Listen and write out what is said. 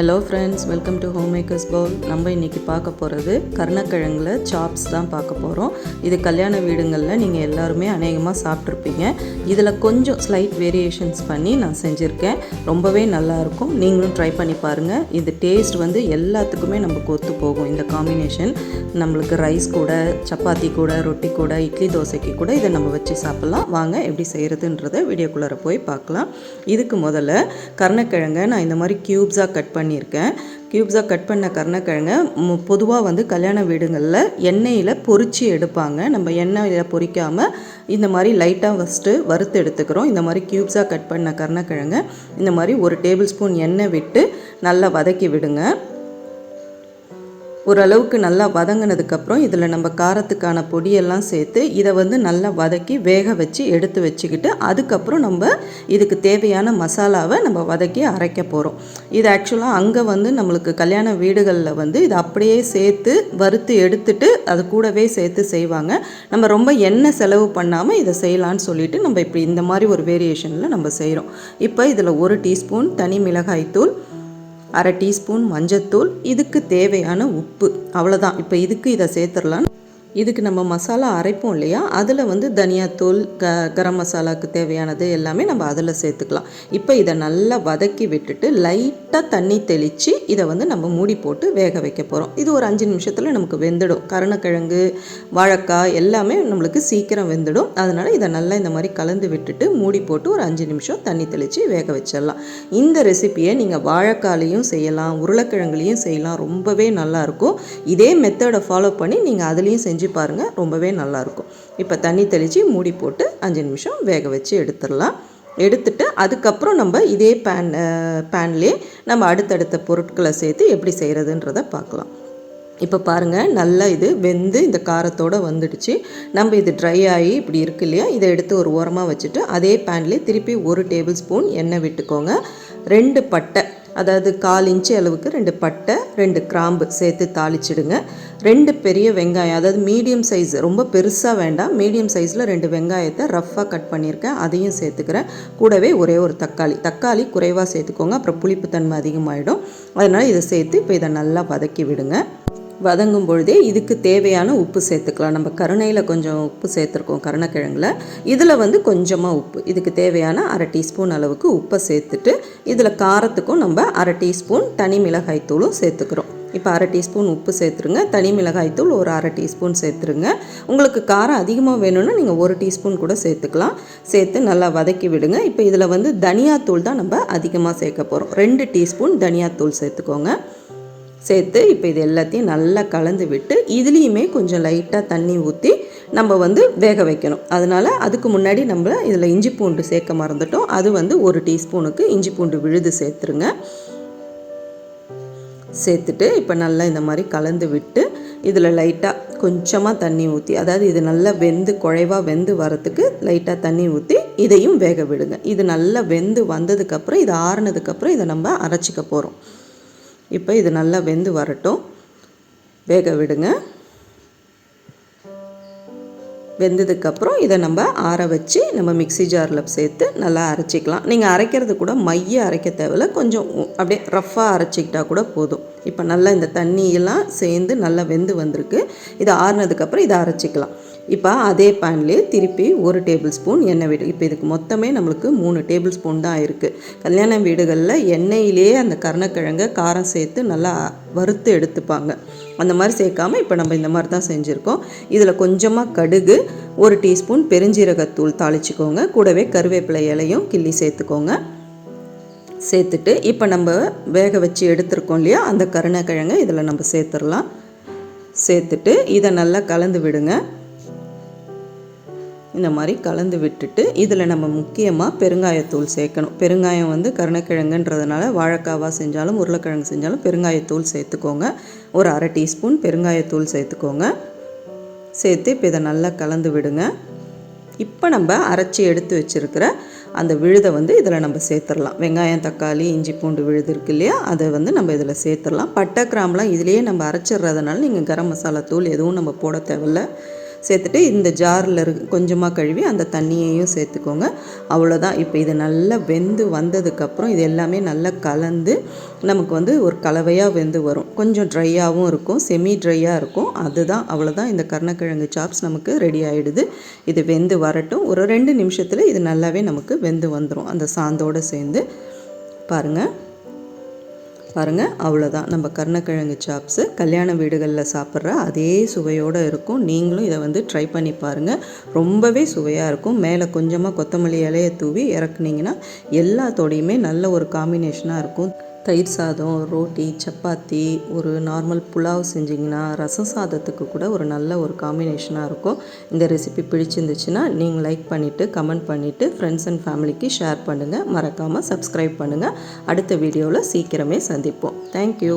Hello friends welcome to homemakers bowl நம்ம இன்றைக்கி பார்க்க போகிறது கருணக்கிழங்குல சாப்ஸ் தான் பார்க்க போகிறோம் இது கல்யாண வீடுங்களில் நீங்கள் எல்லாருமே அநேகமாக சாப்பிட்ருப்பீங்க இதில் கொஞ்சம் ஸ்லைட் வேரியேஷன்ஸ் பண்ணி நான் செஞ்சுருக்கேன். ரொம்பவே நல்லாயிருக்கும் நீங்களும் ட்ரை பண்ணி பாருங்கள் இது டேஸ்ட் வந்து எல்லாத்துக்குமே நமக்கு ஒத்து போகும். இந்த காம்பினேஷன் நம்மளுக்கு ரைஸ் கூட சப்பாத்தி கூட ரொட்டி கூட இட்லி தோசைக்கு கூட இதை நம்ம வச்சு சாப்பிட்லாம். வாங்க எப்படி செய்கிறதுன்றதை வீடியோக்குள்ளார போய் பார்க்கலாம். இதுக்கு முதல்ல கருணக்கிழங்கை நான் இந்த மாதிரி க்யூப்ஸாக கட் பண்ணி பண்ணியிருக்கேன். க்யூப்ஸாக கட் பண்ண கருணக்கிழங்க பொதுவாக வந்து கல்யாண வீடுங்களில் எண்ணெயில் பொறிச்சு எடுப்பாங்க. நம்ம எண்ணெயில் பொரிக்காமல் இந்த மாதிரி லைட்டாக ஃபஸ்ட்டு வறுத்து எடுத்துக்கிறோம். இந்த மாதிரி க்யூப்ஸாக கட் பண்ண கருணக்கிழங்க இந்த மாதிரி ஒரு டேபிள் ஸ்பூன் எண்ணெய் விட்டு நல்லா வதக்கி விடுங்க. ஓரளவுக்கு நல்லா வதங்கினதுக்கப்புறம் இதில் நம்ம காரத்துக்கான பொடியெல்லாம் சேர்த்து இதை வந்து நல்லா வதக்கி வேக வச்சு எடுத்து வச்சுக்கிட்டு அதுக்கப்புறம் நம்ம இதுக்கு தேவையான மசாலாவை நம்ம வதக்கி அரைக்க போகிறோம். இது ஆக்சுவலாக அங்கே வந்து நம்மளுக்கு கல்யாண வீடுகளில் வந்து இதை அப்படியே சேர்த்து வறுத்து எடுத்துட்டு அது கூடவே சேர்த்து செய்வாங்க. நம்ம ரொம்ப எண்ணெய் செலவு பண்ணாமல் இதை செய்யலான்னு சொல்லிட்டு நம்ம இப்படி இந்த மாதிரி ஒரு வேரியேஷனில் நம்ம செய்கிறோம். இப்போ இதில் ஒரு டீஸ்பூன் தனி மிளகாய்த்தூள் அரை டீஸ்பூன் மஞ்சத்தூள் இதுக்கு தேவையான உப்பு. அவ்வளோதான் இப்போ இதுக்கு இதை சேர்த்துடலாம் இதுக்கு நம்ம மசாலா அரைப்போம் இல்லையா? அதில் வந்து தனியாத்தூள் க கரம் மசாலாவுக்கு தேவையானது எல்லாமே நம்ம அதில் சேர்த்துக்கலாம். இப்போ இதை நல்லா வதக்கி விட்டுட்டு லைட்டாக தண்ணி தெளித்து இதை வந்து நம்ம மூடி போட்டு வேக வைக்க போகிறோம் இது ஒரு அஞ்சு நிமிஷத்தில் நமக்கு வெந்துடும். கருணக்கிழங்கு வாழைக்காய் எல்லாமே நம்மளுக்கு சீக்கிரம் வெந்துடும். அதனால் இதை நல்லா இந்த மாதிரி கலந்து விட்டுட்டு மூடி போட்டு ஒரு அஞ்சு நிமிஷம் தண்ணி தெளித்து வேக வச்சிடலாம். இந்த ரெசிப்பியை நீங்கள் வாழைக்காலையும் செய்யலாம் உருளைக்கிழங்குலையும் செய்யலாம். ரொம்பவே நல்லாயிருக்கும் இதே மெத்தடை ஃபாலோ பண்ணி நீங்கள் அதுலேயும் செஞ்சு செஞ்சு பாருங்கள் ரொம்பவே நல்லாயிருக்கும் இப்போ தண்ணி தெளித்து மூடி போட்டு அஞ்சு நிமிஷம் வேக வச்சு எடுத்துடலாம். எடுத்துட்டு அதுக்கப்புறம் நம்ம இதே பேன் பேன்லேயே நம்ம அடுத்தடுத்த பொருட்களை சேர்த்து எப்படி செய்கிறதுன்றதை பார்க்கலாம். இப்போ பாருங்கள் நல்லா இது வெந்து இந்த காரத்தோடு வந்துடுச்சு. நம்ம இது ட்ரை ஆகி இப்படி இருக்கு இல்லையா இதை எடுத்து ஒரு ஓரமாக வச்சுட்டு அதே பேன்லேயே திருப்பி ஒரு டேபிள் ஸ்பூன் எண்ணெய் விட்டுக்கோங்க. ரெண்டு பட்டை அதாவது கால் இன்ச்சு அளவுக்கு ரெண்டு பட்டை ரெண்டு கிராம்பு சேர்த்து தாளிச்சிடுங்க. ரெண்டு பெரிய வெங்காயம் அதாவது மீடியம் சைஸ் ரொம்ப பெருசாக வேண்டாம். மீடியம் சைஸில் ரெண்டு வெங்காயத்தை ரஃப்பாக கட் பண்ணியிருக்கேன். அதையும் சேர்த்துக்கிறேன். கூடவே ஒரே ஒரு தக்காளி. தக்காளி குறைவாக சேர்த்துக்கோங்க. அப்புறம் புளிப்புத்தன்மை அதிகமாகிடும் அதனால் இதை சேர்த்து இப்போ இதை நல்லா வதக்கி விடுங்க. வதங்கும் பொழுதே இதுக்கு தேவையான உப்பு சேர்த்துக்கலாம். நம்ம கருணையில் கொஞ்சம் உப்பு சேர்த்துருக்கோம் கருணக்கிழங்குல. இதில் வந்து கொஞ்சமாக உப்பு. இதுக்கு தேவையான அரை டீஸ்பூன் அளவுக்கு உப்பை சேர்த்துட்டு இதில் காரத்துக்கும் நம்ம அரை டீஸ்பூன் தனி மிளகாய் தூளும் சேர்த்துக்கிறோம். இப்போ அரை டீஸ்பூன் உப்பு சேர்த்துருங்க. தனி மிளகாய்த்தூள் ஒரு அரை டீஸ்பூன் சேர்த்துருங்க. உங்களுக்கு காரம் அதிகமாக வேணும்னா நீங்கள் ஒரு டீஸ்பூன் கூட சேர்த்துக்கலாம். சேர்த்து நல்லா வதக்கி விடுங்க. இப்போ இதில் வந்து தனியாத்தூள் தான் நம்ம அதிகமாக சேர்க்க போகிறோம் ரெண்டு டீஸ்பூன் தனியாத்தூள் சேர்த்துக்கோங்க. சேர்த்து இப்போ இது எல்லாத்தையும் நல்லா கலந்து விட்டு இதுலேயுமே கொஞ்சம் லைட்டாக தண்ணி ஊற்றி நம்ம வந்து வேக வைக்கணும். அதனால் அதுக்கு முன்னாடி நம்ம இதில் இஞ்சி பூண்டு சேர்க்க மறந்துட்டோம். அது வந்து ஒரு டீஸ்பூனுக்கு இஞ்சி பூண்டு விழுது சேர்த்துருங்க. சேர்த்துட்டு இப்போ நல்லா இந்த மாதிரி கலந்து விட்டு இதில் லைட்டாக கொஞ்சமாக தண்ணி ஊற்றி அதாவது இது நல்லா வெந்து குழைவாக வெந்து வரத்துக்கு லைட்டாக தண்ணி ஊற்றி இதையும் வேக விடுங்க. இது நல்லா வெந்து வந்ததுக்கப்புறம் இது ஆறுனதுக்கப்புறம் இதை நம்ம அரைச்சிக்க போகிறோம் இப்போ இது நல்லா வெந்து வரட்டும். வேக விடுங்க. வெந்ததுக்கப்புறம் இதை நம்ம ஆற வச்சு நம்ம மிக்சி ஜாரில் சேர்த்து நல்லா அரைச்சிக்கலாம். நீங்கள் அரைக்கிறது கூட மைய அரைக்க தேவையில்ல. கொஞ்சம் அப்படியே ரஃப்பாக அரைச்சிக்கிட்டால் கூட போதும். இப்போ நல்லா இந்த தண்ணியெல்லாம் சேர்ந்து நல்லா வெந்து வந்திருக்கு. இதை ஆறுனதுக்கப்புறம் இதை அரைச்சிக்கலாம். இப்போ அதே பேன்லேயே திருப்பி ஒரு டேபிள் ஸ்பூன் எண்ணெய் வீடு. இப்போ இதுக்கு மொத்தமே நம்மளுக்கு மூணு டேபிள் ஸ்பூன் தான் இருக்குது கல்யாண வீடுகளில் எண்ணெயிலேயே அந்த கருணக்கிழங்கை காரம் சேர்த்து நல்லா வறுத்து எடுத்துப்பாங்க. அந்த மாதிரி சேர்க்காமல் இப்போ நம்ம இந்த மாதிரி தான் செஞ்சுருக்கோம். இதில் கொஞ்சமாக கடுகு ஒரு டீஸ்பூன் பெருஞ்சீரகத்தூள் தாளிச்சிக்கோங்க. கூடவே கருவேப்பிலை இலையும் கிள்ளி சேர்த்துக்கோங்க. சேர்த்துட்டு இப்போ நம்ம வேக வச்சு எடுத்துருக்கோம் இல்லையா அந்த கருணக்கிழங்கை இதில் நம்ம சேர்த்துடலாம். சேர்த்துட்டு இதை நல்லா கலந்து விடுங்க. இந்த மாதிரி கலந்து விட்டுட்டு இதில் நம்ம முக்கியமாக பெருங்காயத்தூள் சேர்க்கணும். பெருங்காயம் வந்து கருணக்கிழங்குன்றதுனால வாழைக்காவாக செஞ்சாலும் உருளைக்கிழங்கு செஞ்சாலும் பெருங்காயத்தூள் சேர்த்துக்கோங்க. ஒரு அரை டீஸ்பூன் பெருங்காயத்தூள் சேர்த்துக்கோங்க. சேர்த்து இப்போ இதை நல்லா கலந்து விடுங்க. இப்போ நம்ம அரைச்சி எடுத்து வச்சுருக்கிற அந்த விழுதை வந்து இதில் நம்ம சேர்த்துடலாம். வெங்காயம் தக்காளி இஞ்சி பூண்டு விழுது இருக்கு இல்லையா? அதை வந்து நம்ம இதில் சேர்த்துடலாம். பட்டை கிராம்லாம் இதுலேயே நம்ம அரைச்சிடுறதுனால நீங்கள் கரம் மசாலா தூள் எதுவும் நம்ம போட தேவையில்ல. சேர்த்துட்டு இந்த ஜாரில் இரு கொஞ்சமாக கழுவி அந்த தண்ணியையும் சேர்த்துக்கோங்க. அவ்வளோதான். இப்போ இது நல்லா வெந்து வந்ததுக்கப்புறம் இது எல்லாமே நல்லா கலந்து நமக்கு வந்து ஒரு கலவையாக வெந்து வரும். கொஞ்சம் ட்ரையாகவும் இருக்கும். செமி ட்ரையாக இருக்கும். அதுதான். அவ்வளோதான். இந்த கருணக்கிழங்கு சாப்ஸ் நமக்கு ரெடி ஆகிடுது இது வெந்து வரட்டும். ஒரு ரெண்டு நிமிஷத்தில் இது நல்லாவே நமக்கு வெந்து வந்துடும் அந்த சாந்தோடு சேர்ந்து. பாருங்கள் பாருங்கள் அவ்வளோதான் நம்ம கருணக்கிழங்கு சாப்ஸு கல்யாண வீடுகளில் சாப்பிட்ற அதே சுவையோடு இருக்கும். நீங்களும் இதை வந்து ட்ரை பண்ணி பாருங்கள் ரொம்பவே சுவையாக இருக்கும். மேலே கொஞ்சமாக கொத்தமல்லி இலையை தூவி இறக்குனீங்கன்னா எல்லாத்தோடையுமே நல்ல ஒரு காம்பினேஷனாக இருக்கும். தயிர் சாதம் ரோட்டி சப்பாத்தி ஒரு நார்மல் புலாவ் செஞ்சிங்கன்னா ரசம் சாதத்துக்கு கூட ஒரு நல்ல ஒரு காம்பினேஷனாக இருக்கும். இந்த ரெசிபி பிடிச்சிருந்துச்சுன்னா நீங்கள் லைக் பண்ணிவிட்டு கமெண்ட் பண்ணிவிட்டு ஃப்ரெண்ட்ஸ் அண்ட் ஃபேமிலிக்கு ஷேர் பண்ணுங்கள் மறக்காமல் சப்ஸ்கிரைப் பண்ணுங்கள் அடுத்த வீடியோவில் சீக்கிரமே சந்திப்போம். தேங்க்யூ